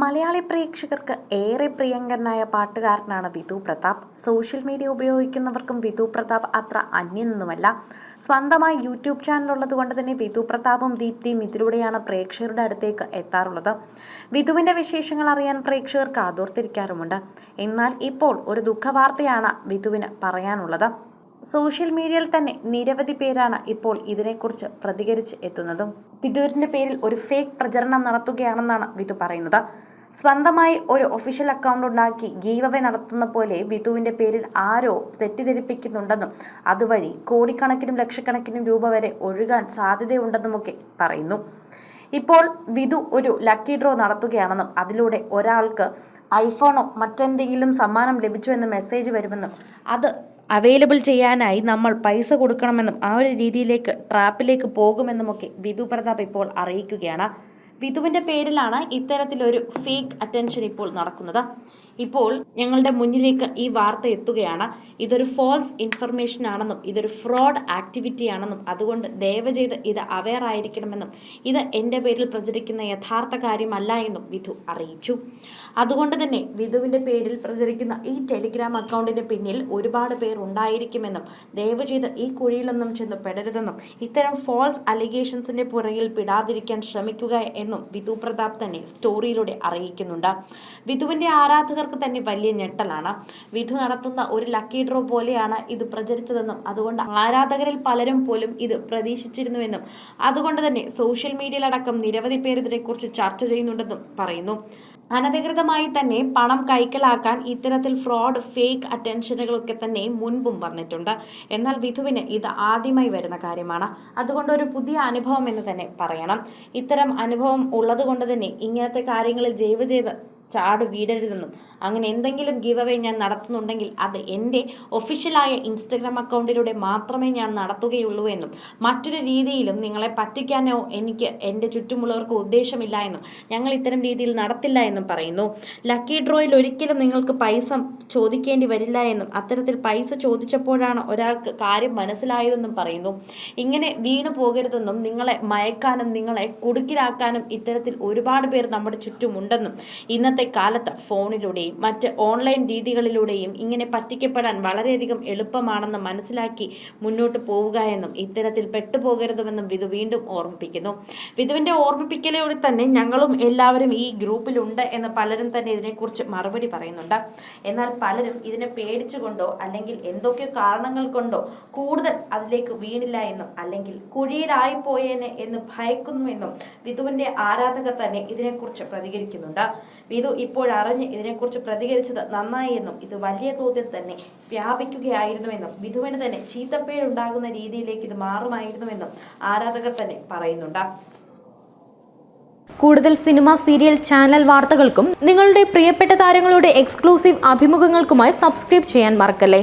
മലയാളി പ്രേക്ഷകർക്ക് ഏറെ പ്രിയങ്കരനായ പാട്ടുകാരനാണ് വിധു പ്രതാപ്. സോഷ്യൽ മീഡിയ ഉപയോഗിക്കുന്നവർക്കും വിധു പ്രതാപ് അത്ര അന്യനൊന്നുമല്ല. സ്വന്തമായി യൂട്യൂബ് ചാനൽ ഉള്ളത് കൊണ്ട് തന്നെ വിധു പ്രതാപും ദീപ്തിയും ഇതിലൂടെയാണ് പ്രേക്ഷകരുടെ അടുത്തേക്ക് എത്താറുള്ളത്. വിധുവിന്റെ വിശേഷങ്ങൾ അറിയാൻ പ്രേക്ഷകർക്ക് ആതോർത്തിരിക്കാറുമുണ്ട് എന്നാൽ ഇപ്പോൾ ഒരു ദുഃഖവാർത്തയാണ് വിധുവിന് പറയാനുള്ളത്. സോഷ്യൽ മീഡിയയിൽ തന്നെ നിരവധി പേരാണ് ഇപ്പോൾ ഇതിനെക്കുറിച്ച് പ്രതികരിച്ച് എത്തുന്നതും. വിദൂരിന്റെ പേരിൽ ഒരു ഫേക്ക് പ്രചരണം നടത്തുകയാണെന്നാണ് വിധു പറയുന്നത്. സ്വന്തമായി ഒരു ഒഫീഷ്യൽ അക്കൗണ്ട് ഉണ്ടാക്കി ഗീവവേ നടത്തുന്ന പോലെ വിധുവിന്റെ പേരിൽ ആരോ തെറ്റിദ്ധരിപ്പിക്കുന്നുണ്ടെന്നും അതുവഴി കോടിക്കണക്കിനും ലക്ഷക്കണക്കിനും രൂപ വരെ ഒഴുകാൻ സാധ്യതയുണ്ടെന്നുമൊക്കെ പറയുന്നു. ഇപ്പോൾ വിധു ഒരു ലക്കി ഡ്രോ നടത്തുകയാണെന്നും അതിലൂടെ ഒരാൾക്ക് ഐഫോണോ മറ്റെന്തെങ്കിലും സമ്മാനം ലഭിച്ചു എന്ന് മെസ്സേജ് വരുമെന്നും അത് അവൈലബിൾ ചെയ്യാനായി നമ്മൾ പൈസ കൊടുക്കണമെന്നും ആ ഒരു രീതിയിലേക്ക് ട്രാപ്പിലേക്ക് പോകുമെന്നുമൊക്കെ വിധു പ്രതാപ് ഇപ്പോൾ അറിയിക്കുകയാണ്. വിധുവിന്റെ പേരിലാണ് ഇത്തരത്തിലൊരു ഫേക്ക് അറ്റൻഷൻ ഇപ്പോൾ നടക്കുന്നത്. ഇപ്പോൾ ഞങ്ങളുടെ മുന്നിലേക്ക് ഈ വാർത്ത എത്തുകയാണ്. ഇതൊരു ഫോൾസ് ഇൻഫർമേഷൻ ആണെന്നും ഇതൊരു ഫ്രോഡ് ആക്ടിവിറ്റി ആണെന്നും അതുകൊണ്ട് ദയവ് ചെയ്ത് ഇത് അവെയർ ആയിരിക്കണമെന്നും ഇത് എന്റെ പേരിൽ പ്രചരിക്കുന്ന യഥാർത്ഥ കാര്യമല്ല എന്നും വിധു അറിയിച്ചു. അതുകൊണ്ട് തന്നെ വിധുവിന്റെ പേരിൽ പ്രചരിക്കുന്ന ഈ ടെലിഗ്രാം അക്കൗണ്ടിന് പിന്നിൽ ഒരുപാട് പേർ ഉണ്ടായിരിക്കുമെന്നും ദയവ് ചെയ്ത് ഈ കുഴിയിലൊന്നും ചെന്ന് പെടരുതെന്നും ഇത്തരം ഫോൾസ് അലിഗേഷൻസിന്റെ പുറകിൽ പിടാതിരിക്കാൻ ശ്രമിക്കുക എന്നും വിധു പ്രതാപ് തന്നെ സ്റ്റോറിയിലൂടെ അറിയിക്കുന്നുണ്ട്. വിധുവിന്റെ ആരാധകർക്ക് തന്നെ വലിയ ഞെട്ടലാണ്. വിധു നടത്തുന്ന ഒരു ലക്കി ഡ്രോ പോലെയാണ് ഇത് പ്രചരിച്ചതെന്നും അതുകൊണ്ട് ആരാധകരിൽ പലരും പോലും ഇത് പ്രതീക്ഷിച്ചിരുന്നുവെന്നും അതുകൊണ്ട് തന്നെ സോഷ്യൽ മീഡിയയിലടക്കം നിരവധി പേർ ഇതിനെക്കുറിച്ച് ചർച്ച ചെയ്യുന്നുണ്ടെന്നും പറയുന്നു. അനധികൃതമായി തന്നെ പണം കൈക്കലാക്കാൻ ഇത്തരത്തിൽ ഫ്രോഡ് ഫേക്ക് അറ്റൻഷനുകളൊക്കെ തന്നെ മുൻപും വന്നിട്ടുണ്ട്. എന്നാൽ വിധുവിന് ഇത് ആദ്യമായി വരുന്ന കാര്യമാണ്. അതുകൊണ്ട് ഒരു പുതിയ അനുഭവം എന്ന് തന്നെ പറയണം. ഇത്തരം അനുഭവം ഉള്ളതുകൊണ്ട് തന്നെ ഇങ്ങനത്തെ കാര്യങ്ങളിൽ ജൈവ ചെയ്ത് ചാട് വീടരുതെന്നും അങ്ങനെ എന്തെങ്കിലും ഗീവ് അവേ ഞാൻ നടത്തുന്നുണ്ടെങ്കിൽ അത് എന്റെ ഒഫീഷ്യലായ ഇൻസ്റ്റഗ്രാം അക്കൗണ്ടിലൂടെ മാത്രമേ ഞാൻ നടത്തുകയുള്ളൂ എന്നും മറ്റൊരു രീതിയിലും നിങ്ങളെ പറ്റിക്കാനോ എനിക്ക് എന്റെ ചുറ്റുമുള്ളവർക്ക് ഉദ്ദേശമില്ല എന്നും ഞങ്ങൾ ഇത്തരം രീതിയിൽ നടത്തില്ല എന്നും പറയുന്നു. ലക്കി ഡ്രോയിൽ ഒരിക്കലും നിങ്ങൾക്ക് പൈസ ചോദിക്കേണ്ടി വരില്ല എന്നും അത്തരത്തിൽ പൈസ ചോദിച്ചപ്പോഴാണ് ഒരാൾക്ക് കാര്യം മനസ്സിലായതെന്നും പറയുന്നു. ഇങ്ങനെ വീണു പോകരുതെന്നും നിങ്ങളെ മയക്കാനും നിങ്ങളെ കുടുക്കിലാക്കാനും ഇത്തരത്തിൽ ഒരുപാട് പേർ നമ്മുടെ ചുറ്റുമുണ്ടെന്നും ഇന്നത്തെ കാലത്ത് ഫോണിലൂടെയും മറ്റ് ഓൺലൈൻ രീതികളിലൂടെയും ഇങ്ങനെ പറ്റിക്കപ്പെടാൻ വളരെയധികം എളുപ്പമാണെന്ന് മനസ്സിലാക്കി മുന്നോട്ട് പോവുക എന്നും ഇത്തരത്തിൽ പെട്ടുപോകരുതുമെന്നും വിധു വീണ്ടും ഓർമ്മിപ്പിക്കുന്നു. വിധുവിന്റെ ഓർമ്മിപ്പിക്കലോടെ തന്നെ ഞങ്ങളും എല്ലാവരും ഈ ഗ്രൂപ്പിലുണ്ട് എന്ന് പലരും തന്നെ ഇതിനെക്കുറിച്ച് മറുപടി പറയുന്നുണ്ട്. എന്നാൽ പലരും ഇതിനെ പേടിച്ചുകൊണ്ടോ അല്ലെങ്കിൽ എന്തൊക്കെയോ കാരണങ്ങൾ കൊണ്ടോ കൂടുതൽ അതിലേക്ക് വീണില്ല എന്നും അല്ലെങ്കിൽ കുഴിയിലായിപ്പോയേനെ എന്ന് ഭയക്കുന്നുവെന്നും വിധുവിന്റെ ആരാധകർ തന്നെ ഇതിനെക്കുറിച്ച് പ്രതികരിക്കുന്നുണ്ട്. വിധു ഇപ്പോഴറിഞ്ഞ് ഇതിനെക്കുറിച്ച് പ്രതികരിച്ചത് നന്നായി എന്നും ഇത് വലിയ തോതിൽ തന്നെ വ്യാപിക്കുകയായിരുന്നുവെന്നും വിധുവിന് തന്നെ ചീത്തപ്പേരുണ്ടാകുന്ന രീതിയിലേക്ക് ഇത് മാറുമായിരുന്നുവെന്നും ആരാധകർ തന്നെ പറയുന്നുണ്ട്. കൂടുതൽ സിനിമ സീരിയൽ ചാനൽ വാർത്തകൾക്കും നിങ്ങളുടെ പ്രിയപ്പെട്ട താരങ്ങളുടെ എക്സ്ക്ലൂസീവ് അഭിമുഖങ്ങൾക്കുമായി സബ്സ്ക്രൈബ് ചെയ്യാൻ മറക്കല്ലേ?